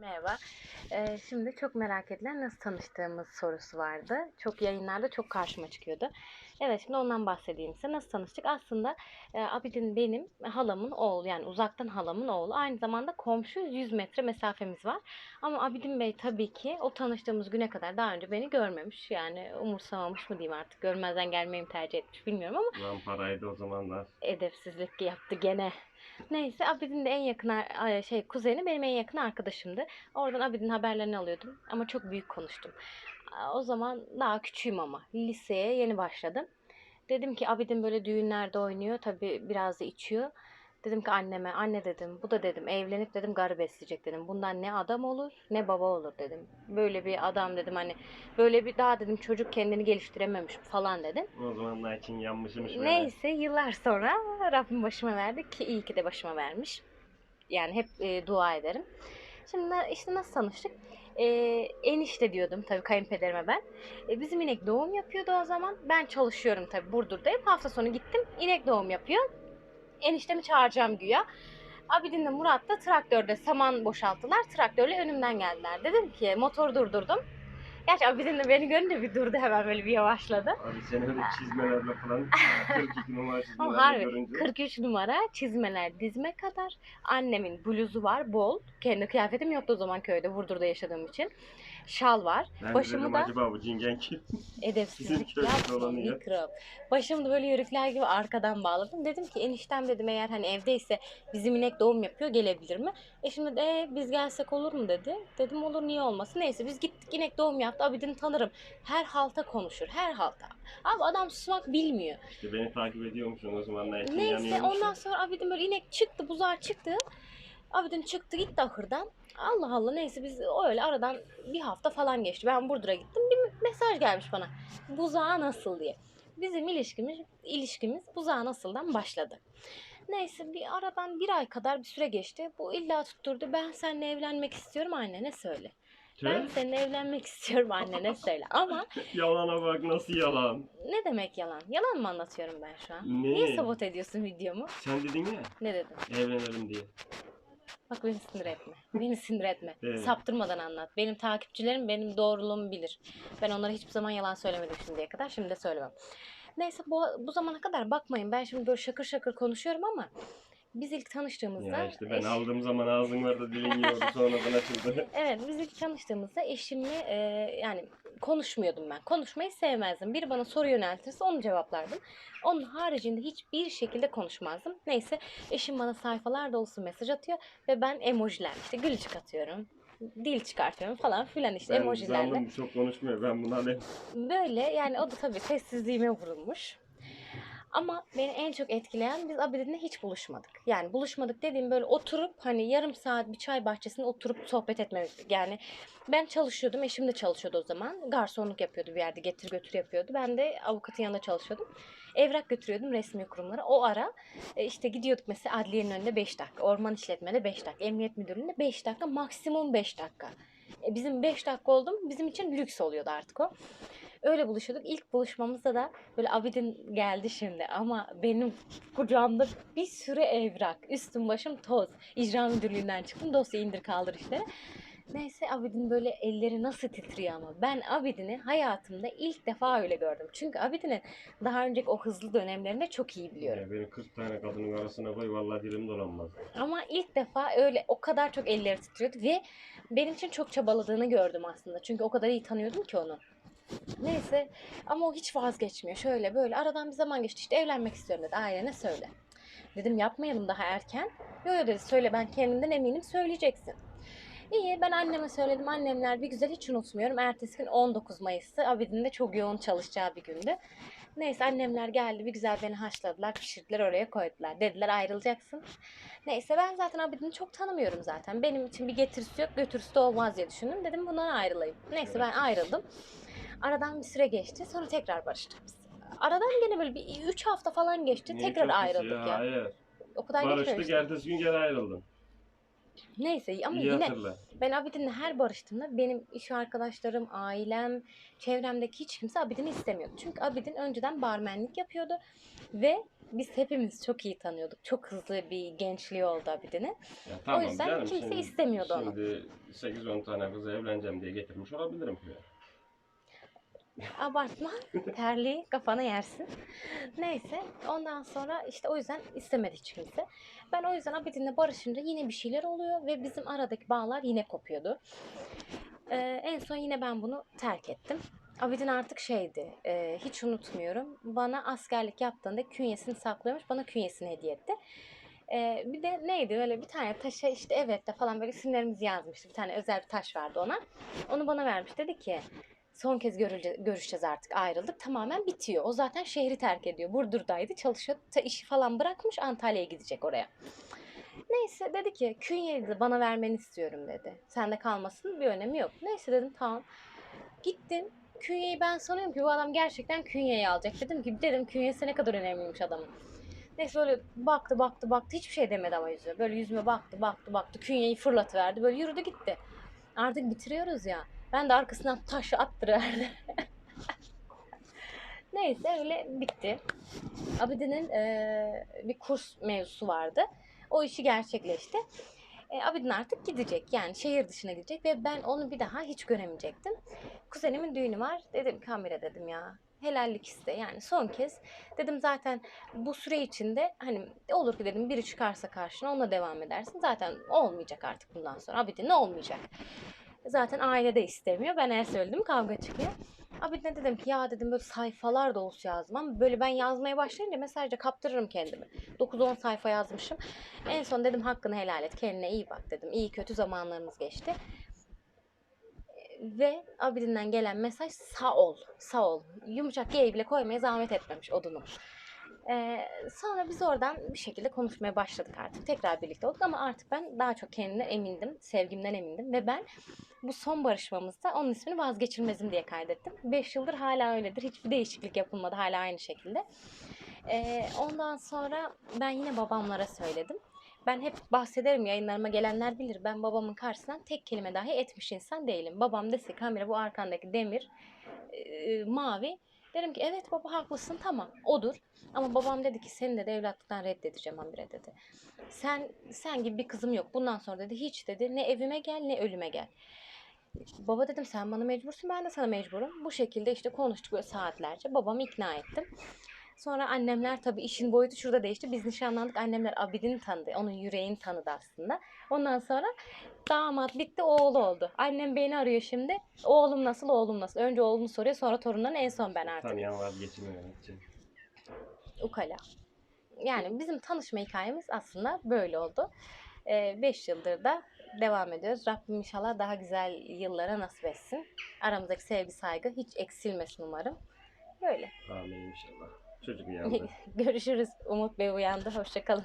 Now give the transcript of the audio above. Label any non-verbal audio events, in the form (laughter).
Merhaba. Ee, şimdi çok merak edilen nasıl tanıştığımız sorusu vardı. Çok yayınlarda çok karşıma çıkıyordu. Evet şimdi ondan bahsedeyim size. Nasıl tanıştık? Aslında e, Abidin benim halamın oğlu yani uzaktan halamın oğlu. Aynı zamanda komşu 100 metre mesafemiz var. Ama Abidin Bey tabii ki o tanıştığımız güne kadar daha önce beni görmemiş. Yani umursamamış mı diyeyim artık. Görmezden gelmeyi tercih etmiş bilmiyorum ama Lan paraydı o zamanlar. edepsizlik yaptı gene. Neyse Abidin de en yakın şey kuzeni benim en yakın arkadaşımdı. Oradan Abidin haberlerini alıyordum ama çok büyük konuştum. O zaman daha küçüğüm ama liseye yeni başladım. Dedim ki Abidin böyle düğünlerde oynuyor tabii biraz da içiyor. Dedim ki anneme anne dedim bu da dedim evlenip dedim garı besleyecek dedim. Bundan ne adam olur ne baba olur dedim. Böyle bir adam dedim hani böyle bir daha dedim çocuk kendini geliştirememiş falan dedim. O zamanlar için yanmışmış böyle. Neyse yıllar sonra Rabbim başıma verdi ki iyi ki de başıma vermiş. Yani hep e, dua ederim. Şimdi işte nasıl tanıştık? E, enişte diyordum tabii kayınpederime ben. E, bizim inek doğum yapıyordu o zaman. Ben çalışıyorum tabii Burdur'dayım. Hafta sonu gittim. inek doğum yapıyor. Eniştemi çağıracağım güya. Abidin'le Murat da traktörde saman boşalttılar. Traktörle önümden geldiler. Dedim ki motoru durdurdum. Gerçi Abidin de beni görünce bir durdu hemen böyle bir yavaşladı. Abi seni öyle çizmelerle falan (laughs) 42 numara çizmelerle harbi görünce. 43 numara çizmeler dizme kadar. Annemin bluzu var bol. Kendi kıyafetim yoktu o zaman köyde Burdur'da yaşadığım için. Şal var. Ben Başımı dedim da acaba bu cingen kim? (laughs) edepsizlik yapma mikrop. Başımı da böyle yörükler gibi arkadan bağladım. Dedim ki eniştem dedim eğer hani evdeyse bizim inek doğum yapıyor gelebilir mi? E şimdi de "E, biz gelsek olur mu dedi. Dedim olur niye olmasın. Neyse biz gittik inek doğum yaptı. Abidin tanırım. Her halta konuşur. Her halta. Abi adam susmak bilmiyor. İşte beni takip ediyormuşsun o için Neyse ondan sonra Abidin böyle inek çıktı, buzağı çıktı. Abidin çıktı gitti ahırdan. Allah Allah neyse biz öyle aradan bir hafta falan geçti. Ben Burdur'a gittim. Bir mesaj gelmiş bana. Buzağı nasıl diye. Bizim ilişkimiz ilişkimiz buzağı nasıldan başladı. Neyse bir aradan bir ay kadar bir süre geçti. Bu illa tutturdu. Ben seninle evlenmek istiyorum annene söyle. Ben seninle evlenmek istiyorum annene söyle. Ama (laughs) Yalana bak nasıl yalan. ne demek yalan? Yalan mı anlatıyorum ben şu an? Ne? Niye sabote ediyorsun videomu? Sen dedin ya Ne dedim? evlenelim diye. Bak beni sinir etme. Beni sinir etme. (laughs) Evet. Saptırmadan anlat. Benim takipçilerim benim doğruluğumu bilir. Ben onlara hiçbir zaman yalan söylemedim şimdiye kadar. Şimdi de söylemem. Neyse bu, bu zamana kadar bakmayın. Ben şimdi böyle şakır şakır konuşuyorum ama biz ilk tanıştığımızda... Ya işte ben eş- aldığım zaman ağzın vardı dilin yiyordu (laughs) sonradan açıldı. Evet biz ilk tanıştığımızda eşimle e, yani konuşmuyordum ben. Konuşmayı sevmezdim. Biri bana soru yöneltirse onu cevaplardım. Onun haricinde hiçbir şekilde konuşmazdım. Neyse eşim bana sayfalar dolusu mesaj atıyor ve ben emojiler işte gülücük atıyorum. Dil çıkartıyorum falan filan işte Ben emojilerle. zandım çok konuşmuyor ben bunu alayım. Böyle yani o da tabii sessizliğime vurulmuş. Ama beni en çok etkileyen biz Abidin'le hiç buluşmadık. Yani buluşmadık dediğim böyle oturup hani yarım saat bir çay bahçesinde oturup sohbet etmemizdik. Yani ben çalışıyordum, eşim de çalışıyordu o zaman. Garsonluk yapıyordu bir yerde, getir götür yapıyordu. Ben de avukatın yanında çalışıyordum. Evrak götürüyordum resmi kurumlara. O ara e, işte gidiyorduk mesela adliyenin önünde 5 dakika, orman işletmede 5 dakika, emniyet müdürlüğünde 5 dakika, maksimum 5 dakika. E, bizim 5 dakika oldum bizim için lüks oluyordu artık o. Öyle buluşuyorduk. İlk buluşmamızda da böyle Abidin geldi şimdi ama benim kucağımda bir sürü evrak. Üstüm başım toz. İcra müdürlüğünden çıktım. Dosya indir kaldır işleri. Neyse Abidin böyle elleri nasıl titriyor ama. Ben Abidin'i hayatımda ilk defa öyle gördüm. Çünkü Abidin'in daha önceki o hızlı dönemlerinde çok iyi biliyorum. Ya beni 40 tane kadının arasına koy vallahi dilim dolanmaz. Ama ilk defa öyle o kadar çok elleri titriyordu ve benim için çok çabaladığını gördüm aslında. Çünkü o kadar iyi tanıyordum ki onu. Neyse ama o hiç vazgeçmiyor. Şöyle böyle aradan bir zaman geçti işte evlenmek istiyorum dedi. Ailene söyle. Dedim yapmayalım daha erken. Yok yok dedi söyle ben kendimden eminim söyleyeceksin. İyi ben anneme söyledim. Annemler bir güzel hiç unutmuyorum. Ertesi gün 19 Mayıs'tı. Abidin de çok yoğun çalışacağı bir gündü. Neyse annemler geldi bir güzel beni haşladılar, pişirdiler oraya koydular. Dediler ayrılacaksın. Neyse ben zaten Abidin'i çok tanımıyorum zaten. Benim için bir getirisi yok, götürüsü de olmaz diye düşündüm. Dedim bundan ayrılayım. Neyse ben ayrıldım. Aradan bir süre geçti. Sonra tekrar barıştık biz. Aradan gene böyle bir 3 hafta falan geçti. Niye tekrar çok ayrıldık kişi ya. Hayır. O kadar Barıştık geçmemişti. ertesi gün geri ayrıldın. Neyse ama İyi yine hatırla. Ben Abidin'le her barıştığımda benim iş arkadaşlarım, ailem, çevremdeki hiç kimse Abidin'i istemiyordu. Çünkü Abidin önceden barmenlik yapıyordu ve biz hepimiz çok iyi tanıyorduk. Çok hızlı bir gençliği oldu Abidin'in. Ya tamam yüzden canım, kimse şimdi- istemiyordu onu. Şimdi 8-10 tane kızı evleneceğim diye getirmiş olabilirim. buraya. Abartma. Terliği kafana yersin. Neyse. Ondan sonra işte o yüzden istemedi hiç kimse. Ben o yüzden Abidin'le barışınca yine bir şeyler oluyor ve bizim aradaki bağlar yine kopuyordu. Ee, en son yine ben bunu terk ettim. Abidin artık şeydi, e, hiç unutmuyorum. Bana askerlik yaptığında künyesini saklıyormuş, bana künyesini hediye etti. Ee, bir de neydi öyle bir tane taşa işte evet de falan böyle isimlerimizi yazmıştı. Bir tane özel bir taş vardı ona. Onu bana vermiş. Dedi ki son kez görüşeceğiz artık ayrıldık. Tamamen bitiyor. O zaten şehri terk ediyor. Burdur'daydı çalışıyor. İşi falan bırakmış Antalya'ya gidecek oraya. Neyse dedi ki künyeyi de bana vermeni istiyorum dedi. Sende kalmasının bir önemi yok. Neyse dedim tamam. Gittim. Künyeyi ben sanıyorum ki bu adam gerçekten künyeyi alacak. Dedim ki dedim künyesi ne kadar önemliymiş adamın. Neyse böyle baktı baktı baktı hiçbir şey demedi ama yüzüme. Böyle yüzüme baktı baktı baktı künyeyi fırlatıverdi. Böyle yürüdü gitti. Artık bitiriyoruz ya. Ben de arkasından taşı attırıverdim. (laughs) Neyse öyle bitti. Abidin'in eee, bir kurs mevzusu vardı. O işi gerçekleşti. E, Abidin artık gidecek. Yani şehir dışına gidecek ve ben onu bir daha hiç göremeyecektim. Kuzenimin düğünü var. Dedim Kamile dedim ya. Helallik iste. Yani son kez dedim zaten bu süre içinde hani olur ki dedim biri çıkarsa karşına onunla devam edersin. Zaten olmayacak artık bundan sonra. Abidin ne olmayacak. Zaten aile de istemiyor. Ben eğer söyledim kavga çıkıyor. Abidin'e dedim ki ya dedim böyle sayfalar dolusu yazmam. Böyle ben yazmaya başlayınca mesajda kaptırırım kendimi. 9-10 sayfa yazmışım. En son dedim hakkını helal et. Kendine iyi bak dedim. İyi kötü zamanlarımız geçti. Ve Abidin'den gelen mesaj sağ ol. Sağ ol. Yumuşak G bile koymaya zahmet etmemiş odunu. Ee, sonra biz oradan bir şekilde konuşmaya başladık artık. Tekrar birlikte olduk ama artık ben daha çok kendimden emindim. Sevgimden emindim. Ve ben bu son barışmamızda onun ismini vazgeçilmezim diye kaydettim. 5 yıldır hala öyledir. Hiçbir değişiklik yapılmadı. Hala aynı şekilde. Ee, ondan sonra ben yine babamlara söyledim. Ben hep bahsederim yayınlarıma gelenler bilir. Ben babamın karşısından tek kelime dahi etmiş insan değilim. Babam dese kamera bu arkandaki demir e, mavi. Derim ki evet baba haklısın tamam odur. Ama babam dedi ki seni de evlatlıktan reddedeceğim Amire dedi. Sen sen gibi bir kızım yok. Bundan sonra dedi hiç dedi ne evime gel ne ölüme gel. Baba dedim sen bana mecbursun ben de sana mecburum. Bu şekilde işte konuştuk böyle saatlerce. Babamı ikna ettim. Sonra annemler tabii işin boyutu şurada değişti. Biz nişanlandık. Annemler Abidin'i tanıdı. Onun yüreğini tanıdı aslında. Ondan sonra damat bitti oğlu oldu. Annem beni arıyor şimdi. Oğlum nasıl oğlum nasıl? Önce oğlunu soruyor sonra torunlarını en son ben artık. Tanıyan vazgeçmiyor. için. Ukala. Yani bizim tanışma hikayemiz aslında böyle oldu. 5 yıldır da devam ediyoruz. Rabbim inşallah daha güzel yıllara nasip etsin. Aramızdaki sevgi saygı hiç eksilmesin umarım. Böyle. Amin inşallah. Çocuk uyandı. (laughs) Görüşürüz. Umut Bey uyandı. Hoşçakalın.